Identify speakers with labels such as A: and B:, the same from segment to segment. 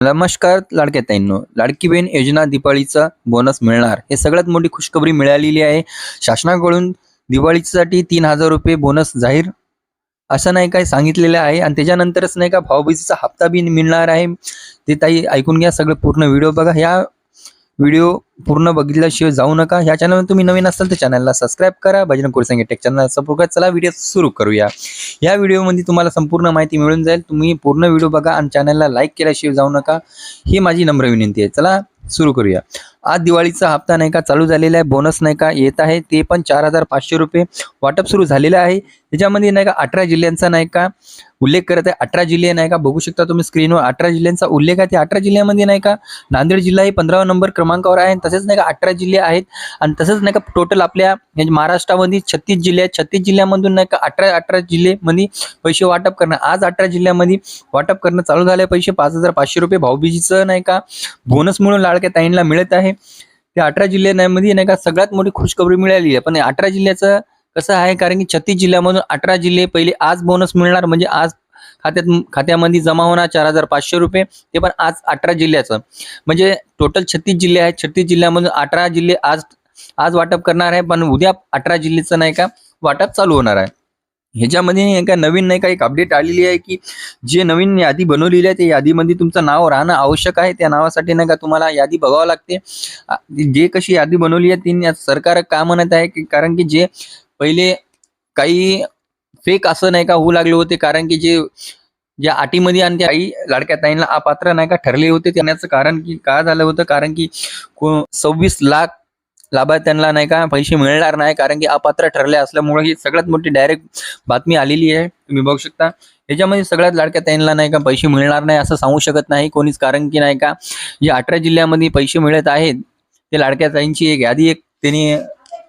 A: नमस्कार लाडक्या ताईंनो. लाडकी बहीण योजना दिवाळीचा बोनस मिळणार. हे सगळ्यात मोठी खुशखबरी मिळालेली आहे. शासनाकडून दिवाळीसाठी तीन हजार रुपये बोनस जाहीर असं नाही काय सांगितलेलं आहे. आणि त्याच्यानंतरच नाही का भाऊबीजीचा हप्ता बी मिळणार आहे. ते ताई ऐकून घ्या. सगळं पूर्ण व्हिडिओ बघा. ह्या व्हिडिओ पूर्ण बघितल्याशिवाय जाऊ नका. ह्या चॅनलवर तुम्ही नवीन असाल तर चॅनलला सबस्क्राईब करा. भजन कोरसंगे टेक चॅनलला सपोर्ट करा. चला व्हिडिओ सुरू करूया. या व्हिडिओमध्ये तुम्हाला संपूर्ण माहिती मिळून जाईल. तुम्ही पूर्ण व्हिडिओ बघा आणि चॅनलला लाईक केल्याशिवाय जाऊ नका. ही माझी नम्र विनंती आहे. चला सुरू करूया. आज दिवाळीचा हप्ता नाही का चालू झालेला आहे बोनस नाही का येत आहे. ते पण चार हजार पाचशे रुपये वाटप सुरू झालेलं आहे. त्याच्यामध्ये नाही का अठरा जिल्ह्यांचा नाही का उल्लेख करत आहे. अठरा जिल्हे नाही का बघू शकता तुम्ही स्क्रीनवर अठरा जिल्ह्यांचा उल्लेख आहे. ते अठरा जिल्ह्यामध्ये नाही का नांदेड जिल्हा हे पंधरावा नंबर क्रमांकावर आहे. आणि तसेच नाही का अठरा जिल्हे आहेत. आणि तसंच नाही का टोटल आपल्या म्हणजे महाराष्ट्रामध्ये छत्तीस जिल्हे आहेत. छत्तीस जिल्ह्यामधून नाही का अठरा अठरा जिल्हेमध्ये पैसे वाटप करणं आज अठरा जिल्ह्यामध्ये वाटप करणं चालू झालं आहे पैसे पाच हजार पाचशे रुपये भाऊबीजीचं नाही का बोनस म्हणून लाडक्या ताईंना मिळत आहे. त्या अठरा जिल्ह्यांमध्ये नाही का सगळ्यात मोठी खुशखबरी मिळाली आहे. पण अठरा जिल्ह्याचं कसं आहे? कारण की छत्तीस जिल्ह्यामधून अठरा जिल्हे पहिले आज बोनस मिळणार. म्हणजे आज खात्यात खात्यामध्ये जमा होणार चार हजार पाचशे रुपये. ते पण आज अठरा जिल्ह्याचं. म्हणजे टोटल छत्तीस जिल्हे आहेत. छत्तीस जिल्ह्यामधून अठरा जिल्हे आज आज वाटप करणार आहे. पण उद्या अठरा जिल्ह्याचं नाही का वाटप चालू होणार आहे. ह्याच्यामध्ये नाही का नवीन नाही का एक अपडेट आलेली आहे की जे नवीन यादी बनवलेली आहे त्या यादीमध्ये तुमचं नाव राहणं आवश्यक आहे. त्या नावासाठी नाही का तुम्हाला यादी बघावं लागते. जे कशी यादी बनवली आहे ती सरकार का म्हणत आहे की कारण की जे पहिले काही फेक असं नाही का होऊ लागले होते. कारण की जे ज्या अटीमध्ये आणि त्या आई लाडक्या ताईंना अपात्र नाही का ठरले होते त्याण्याचं कारण की का झालं होतं? कारण की को सव्वीस लाख लाभार्थ्यांना नाही का पैसे मिळणार नाही कारण की अपात्र ठरले असल्यामुळे ही सगळ्यात मोठी डायरेक्ट बातमी आलेली आहे. तुम्ही बघू शकता. याच्यामध्ये सगळ्यात लाडक्या ताईंना नाही का पैसे मिळणार नाही असं सांगू शकत नाही. कोणीच कारण की नाही का जे अठरा जिल्ह्यामध्ये पैसे मिळत आहेत. ते लाडक्या ताईंची एक यादी एक त्यांनी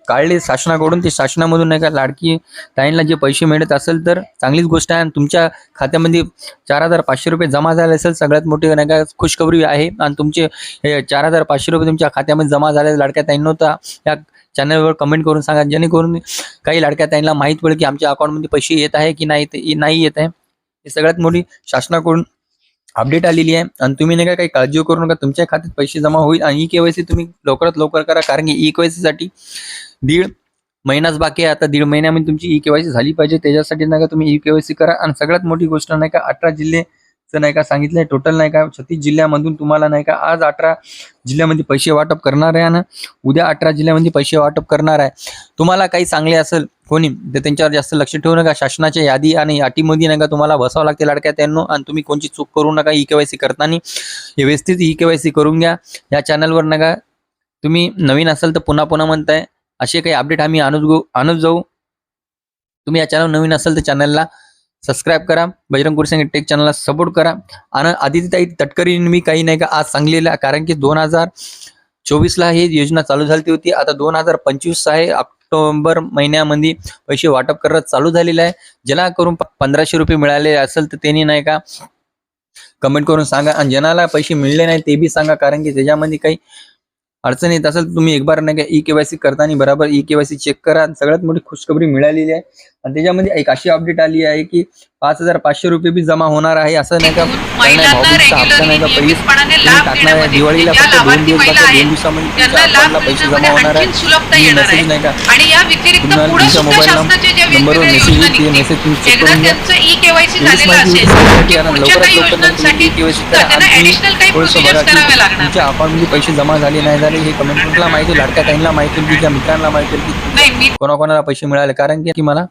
A: काढले शासनाकडून ते शासनामधून नाही का लाडकी ताईंना जे पैसे मिळत असेल तर चांगलीच गोष्ट आहे. आणि तुमच्या खात्यामध्ये चार हजार पाचशे रुपये जमा झाले असेल सगळ्यात मोठी नाही का खुशखबरी आहे. आणि तुमचे हे चार हजार पाचशे रुपये तुमच्या खात्यामध्ये जमा झाले लाडक्या ताईंनो तर या चॅनलवर कमेंट करून सांगा जेणेकरून काही लाडक्या ताईंना माहीत पडेल की आमच्या अकाउंटमध्ये पैसे येत आहे की नाही नाही येत आहे. हे सगळ्यात मोठी शासनाकडून अपडेट आलेली आहे. आणि तुम्ही नाही का काही काळजी करू नका. तुमच्या खात्यात पैसे जमा होईल आणि ई केवायसी तुम्ही लवकरात लवकर करा. कारण की ई केवायसी साठी दीड महिनाच बाकी आहे. आता दीड महिन्यामध्ये तुमची ई केवायसी झाली पाहिजे. त्याच्यासाठी नाही का तुम्ही ई केवायसी करा. आणि सगळ्यात मोठी गोष्ट नाही का अठरा जिल्हे नाही का सांगितलंय. टोटल नाही का छत्तीस जिल्ह्यामधून तुम्हाला नाही का आज अठरा जिल्ह्यामध्ये पैसे वाटप करणार आहे आणि उद्या अठरा जिल्ह्यामध्ये पैसे वाटप करणार आहे. तुम्हाला काही चांगले असेल कोणी तर त्यांच्यावर जास्त लक्ष ठेवू नका. शासनाच्या यादी आणि अटीमध्ये नाही का तुम्हाला बसावं लागते लाडक्या त्यांना आणि तुम्ही कोणची चूक करू नका ई केवायसी करताना व्यवस्थित ई केवायसी करून घ्या. या चॅनलवर नका तुम्ही नवीन असाल तर पुन्हा पुन्हा म्हणताय. असे काही अपडेट आम्ही आणूच गो आणत जाऊ. तुम्ही या चॅनल नवीन असाल तर चॅनलला सबस्क्राईब करा. बजरंग गुरुसिंग टेक चॅनलला सपोर्ट करा. आणि आदित्यताई तटकरी मी काही नाही का आज सांगलेलं आहे. कारण की दोन हजार चोवीसला ही योजना चालू झाली होती. आता दोन हजार पंचवीस आहे. ऑक्टोबर महिन्यामध्ये पैसे वाटप करत चालू झालेलं आहे. ज्याला करून पंधराशे रुपये मिळाले असेल तर त्यांनी नाही का कमेंट करून सांगा. आणि ज्यांना पैसे मिळले नाही ते बी सांगा कारण की त्याच्यामध्ये काही अडचण येत असेल तुम्ही एक बार नाही का ई केवायसी करताना बरोबर ई केवायसी चेक करा. आणि सगळ्यात मोठी खुशखबरी मिळालेली आहे. आणि त्याच्यामध्ये एक अशी अपडेट आली आहे की पाच हजार पाचशे रुपये बी जमा होणार आहे असं नाही का? हप्ता नाही का?
B: लाभ
A: टाकणार आहे दिवाळीला फक्त दोन दिवस दोन दिवसामध्ये पैसे जमा होणार आहे. मेसेज नाही का? तुम्हाला तुमच्या मोबाईल नंबरवर मेसेज येईल ते मेसेज तुम्ही चेक करून घ्या. लवकरात लवकर तुम्ही करा. आणि थोडंसं बघा की तुमच्या अकाउंटमध्ये पैसे जमा झाले नाही झाले हे कमेंट माहिती? लाडक्या ताईंना माहिती तुमच्या मित्रांना माहिती कोणाकोणाला पैसे मिळाले? कारण की मला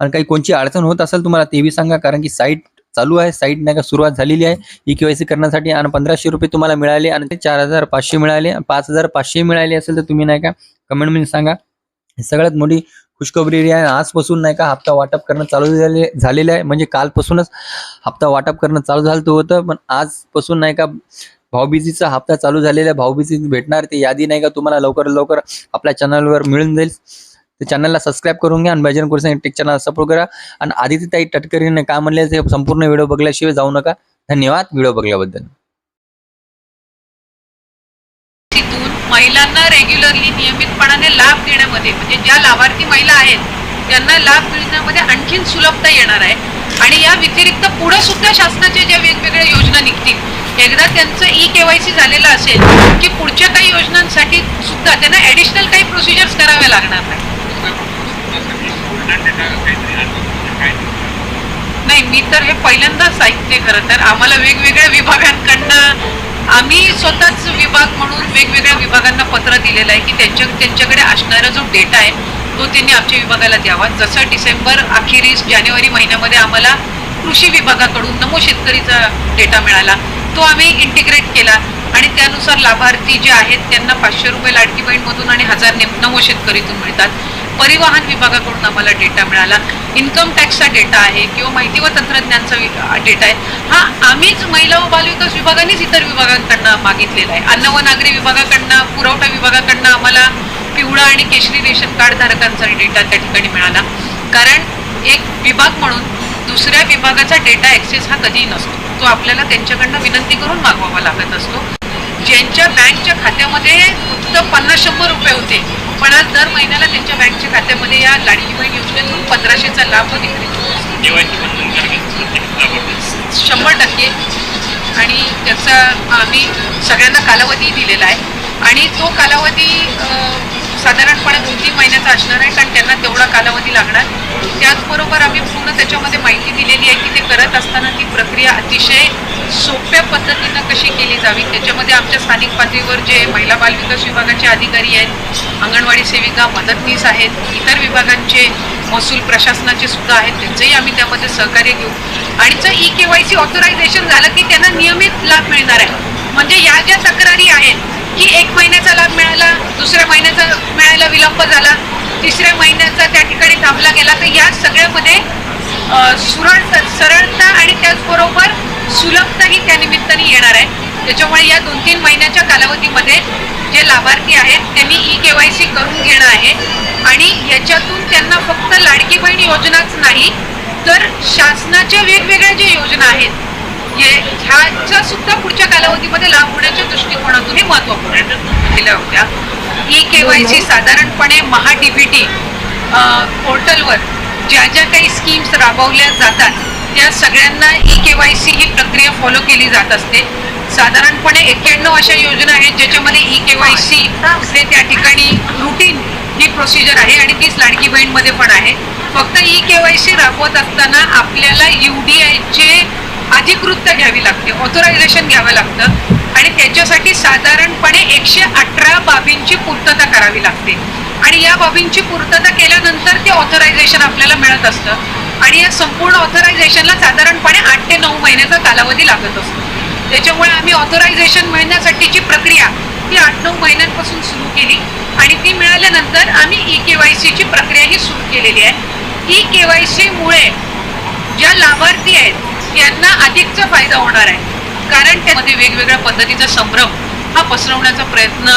A: आणि काही कोणची अडचण होत असेल तुम्हाला ते बी सांगा. कारण की साईट चालू आहे साईट नाही का सुरुवात झालेली आहे. ई केवायसी करण्यासाठी आणि पंधराशे रुपये तुम्हाला मिळाले आणि ते चार हजार पाचशे मिळाले. पाच हजार पाचशे मिळाले असेल तर तुम्ही नाही का कमेंटमध्ये सांगा. सगळ्यात मोठी खुशखबरी आहे. आजपासून नाही का हप्ता वाटप करणं चालू झाले झालेलं आहे. म्हणजे कालपासूनच हप्ता वाटप करणं चालू झालं होतं. पण आजपासून नाही का भाऊबीजीचा हप्ता चालू झालेला आहे. भाऊबीजी भेटणार ते यादी नाही का तुम्हाला लवकर लवकर आपल्या चॅनलवर मिळून जाईल. तर चॅनलला सबस्क्राईब करून घ्या आणि भजन कुरसे टेक चॅनल सपोर्ट करा. आणि आदित्य ताई टटकरीने काय म्हणले ते संपूर्ण व्हिडिओ बघल्याशिवाय जाऊ नका. धन्यवाद व्हिडिओ बघल्याबद्दल
B: तिथून महिलांना रेग्युलरली नियमितपणाने लाभ देण्यामध्ये म्हणजे ज्या लाभार्थी महिला आहेत त्यांना लाभ मिळण्यामध्ये आणखीन सुलभता येणार आहे. आणि या व्यतिरिक्त पुढे सुद्धा शासनाच्या ज्या वेगवेगळ्या योजना निघतील एकदा त्यांचं ई केवायसी झालेलं असेल की पुढच्या काही योजनांसाठी सुद्धा त्यांना ॲडिशनल काही प्रोसिजर्स कराव्या लागणार नाही. नाही मी तर हे पहिल्यांदाच ऐकते खरं तर. आम्हाला वेगवेगळ्या विभागांकडनं आम्ही स्वतःच विभाग म्हणून वेगवेगळ्या विभागांना पत्र दिलेलं आहे की त्यांच्या त्यांच्याकडे असणारा जो डेटा आहे तो त्यांनी आमच्या विभागाला द्यावा. जसं डिसेंबर अखेरीस जानेवारी महिन्यामध्ये आम्हाला कृषी विभागाकडून नमो शेतकरीचा डेटा मिळाला. तो आम्ही इंटिग्रेट केला. आणि त्यानुसार लाभार्थी जे आहेत त्यांना पाचशे रुपये लाडकी बहीणमधून आणि हजार नेम नमो शेतकरीतून मिळतात. परिवहन विभागाकडून आम्हाला डेटा मिळाला. इन्कम टॅक्सचा डेटा आहे किंवा माहिती व तंत्रज्ञानचा डेटा आहे. हा आम्हीच महिला व बालविकास विभागानेच इतर विभागांकडनं मागितलेला आहे. अन्न व नागरी विभागाकडनं पुरवठा विभागाकडनं आम्हाला पिवळा आणि केशरी रेशन कार्ड धारकांचा डेटा त्या ठिकाणी मिळाला. कारण एक विभाग म्हणून दुसऱ्या विभागाचा डेटा ॲक्सेस हा कधीही नसतो. तो आपल्याला त्यांच्याकडनं विनंती करून मागवावा लागत असतो. ज्यांच्या बँकच्या खात्यामध्ये फक्त पन्नास शंभर रुपये होते दर महिन्याला त्यांच्या बँकच्या खात्यामध्ये या लाडकी बहीण योजनेतून पंधराशेचा लाभ
C: लाभार्थी.
B: शंभर टक्के. आणि त्याचा आम्ही सगळ्यांना कालावधी दिलेला आहे. आणि तो कालावधी साधारणपणे दोन तीन महिन्याचा असणार आहे कारण त्यांना तेवढा कालावधी लागणार. त्याचबरोबर आम्ही पूर्ण त्याच्यामध्ये माहिती दिलेली आहे की ते करत असताना ती प्रक्रिया अतिशय सोप्या पद्धतीनं कशी केली जावी त्याच्यामध्ये आमच्या स्थानिक पातळीवर जे महिला बाल विकास विभागाचे अधिकारी आहेत अंगणवाडी सेविका मदतनीस आहेत इतर विभागांचे महसूल प्रशासनाचे सुद्धा आहेत त्यांचंही आम्ही त्यामध्ये सहकार्य घेऊ. आणि जर E K Y C authorization झालं की त्यांना नियमित लाभ मिळणार आहे. म्हणजे या ज्या तक्रारी आहेत की एक महिन्याचा लाभ मिळाला दुसऱ्या महिन्याचा मिळायला विलंब झाला तिसऱ्या महिन्याचा त्या ठिकाणी थांबला गेला तर या सगळ्यामध्ये सुरळ सरळता आणि त्याचबरोबर सुलभताही त्या निमित्ताने येणार आहे. त्याच्यामुळे या दोन तीन महिन्याच्या कालावधीमध्ये जे लाभार्थी आहेत त्यांनी ई के वाय सी करून घेणं आहे आणि याच्यातून त्यांना फक्त लाडकी बहीण योजनाच नाही तर शासनाच्या वेगवेगळ्या ज्या योजना आहेत म्हणजे हे- ह्याचा सुद्धा पुढच्या कालावधीमध्ये लाभ होण्याच्या दृष्टिकोनातून हे महत्त्वपूर्ण केल्या होत्या. ई के वाय सी साधारणपणे महा डी बी टी पोर्टलवर ज्या ज्या काही स्कीम्स राबवल्या जातात त्या सगळ्यांना ई के वाय सी ही प्रक्रिया फॉलो केली जात असते. साधारणपणे एक्क्याण्णव अशा योजना आहेत ज्याच्यामध्ये ई के वाय सी हे त्या ठिकाणी रुटीन ही प्रोसिजर आहे आणि तीच लाडकी बहीणमध्ये पण आहे. फक्त ई के वाय सी राबवत असताना आपल्याला यू डी आयचे अधिकृतता घ्यावी लागते ऑथोरायझेशन घ्यावं लागतं. आणि त्याच्यासाठी साधारणपणे एकशे अठरा बाबींची पूर्तता करावी लागते. आणि या बाबींची पूर्तता केल्यानंतर ते ऑथोरायझेशन आपल्याला मिळत असतं. आणि या संपूर्ण ऑथोरायझेशनला साधारणपणे आठ ते नऊ महिन्याचा कालावधी लागत असतो. त्याच्यामुळे आम्ही ऑथोरायझेशन मिळण्यासाठीची प्रक्रिया ही आठ नऊ महिन्यांपासून सुरू केली. आणि ती मिळाल्यानंतर आम्ही ई के वाय सीची प्रक्रियाही सुरू केलेली आहे. ई के वाय सीमुळे ज्या लाभार्थी आहेत यांना अधिकचा फायदा होणार आहे. कारण त्यामध्ये वेगवेगळ्या पद्धतीचा संभ्रम हा पसरवण्याचा प्रयत्न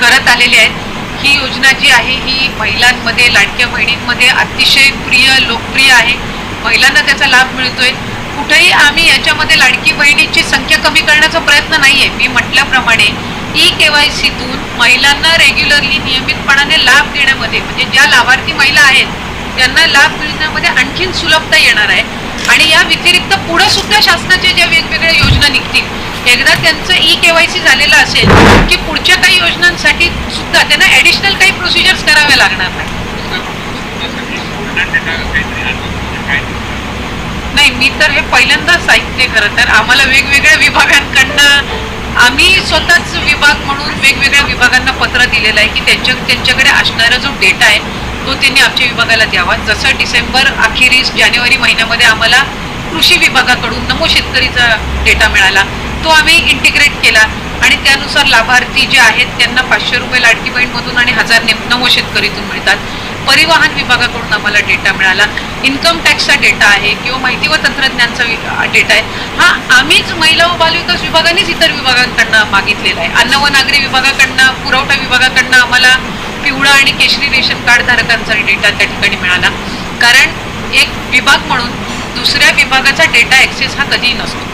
B: करत आलेले आहेत. ही योजना जी आहे ही महिलांमध्ये लाडक्या बहिणींमध्ये अतिशय प्रिय लोकप्रिय आहे. महिलांना त्याचा लाभ मिळतोय. कुठेही आम्ही याच्यामध्ये लाडकी बहिणीची संख्या कमी करण्याचा प्रयत्न नाही आहे मी म्हटल्याप्रमाणे ई के वाय सीतून महिलांना रेग्युलरली नियमितपणाने लाभ देण्यामध्ये म्हणजे ज्या लाभार्थी महिला आहेत त्यांना लाभ मिळण्यामध्ये आणखीन सुलभता येणार आहे. आणि या व्यतिरिक्त पुढे सुद्धा शासनाच्या ज्या वेगवेगळ्या योजना निघतील एकदा त्यांचं ई केवायसी झालेलं असेल की पुढच्या काही योजनांसाठी सुद्धा त्यांना ॲडिशनल काही प्रोसिजर्स कराव्या लागणार नाही. नाही मी तर हे पहिल्यांदाच ऐकते खरं तर. आम्हाला वेगवेगळ्या विभागांकडनं आम्ही स्वतःच विभाग म्हणून वेगवेगळ्या विभागांना पत्र दिलेलं आहे की त्यांच्या त्यांच्याकडे असणारा जो डेटा आहे तो त्यांनी आमच्या विभागाला द्यावा. जसं डिसेंबर अखेरीस जानेवारी महिन्यामध्ये आम्हाला कृषी विभागाकडून नमो शेतकरीचा डेटा मिळाला. तो आम्ही इंटिग्रेट केला. आणि त्यानुसार लाभार्थी जे आहेत त्यांना पाचशे रुपये लाडकी बहीणमधून आणि हजार नेम नमो शेतकरीतून मिळतात. परिवहन विभागाकडून आम्हाला डेटा मिळाला. इन्कम टॅक्सचा डेटा आहे किंवा माहिती व तंत्रज्ञानचा डेटा आहे. हा आम्हीच महिला व बालविकास विभागानेच इतर विभागांकडनं मागितलेला आहे. अन्न व नागरी विभागाकडनं पुरवठा विभागाकडनं आम्हाला पिवळा आणि केशरी रेशन कार्ड धारकांचा डेटा त्या ठिकाणी मिळाला. कारण एक विभाग म्हणून दुसऱ्या विभागाचा डेटा ॲक्सेस हा कधीही नसतो.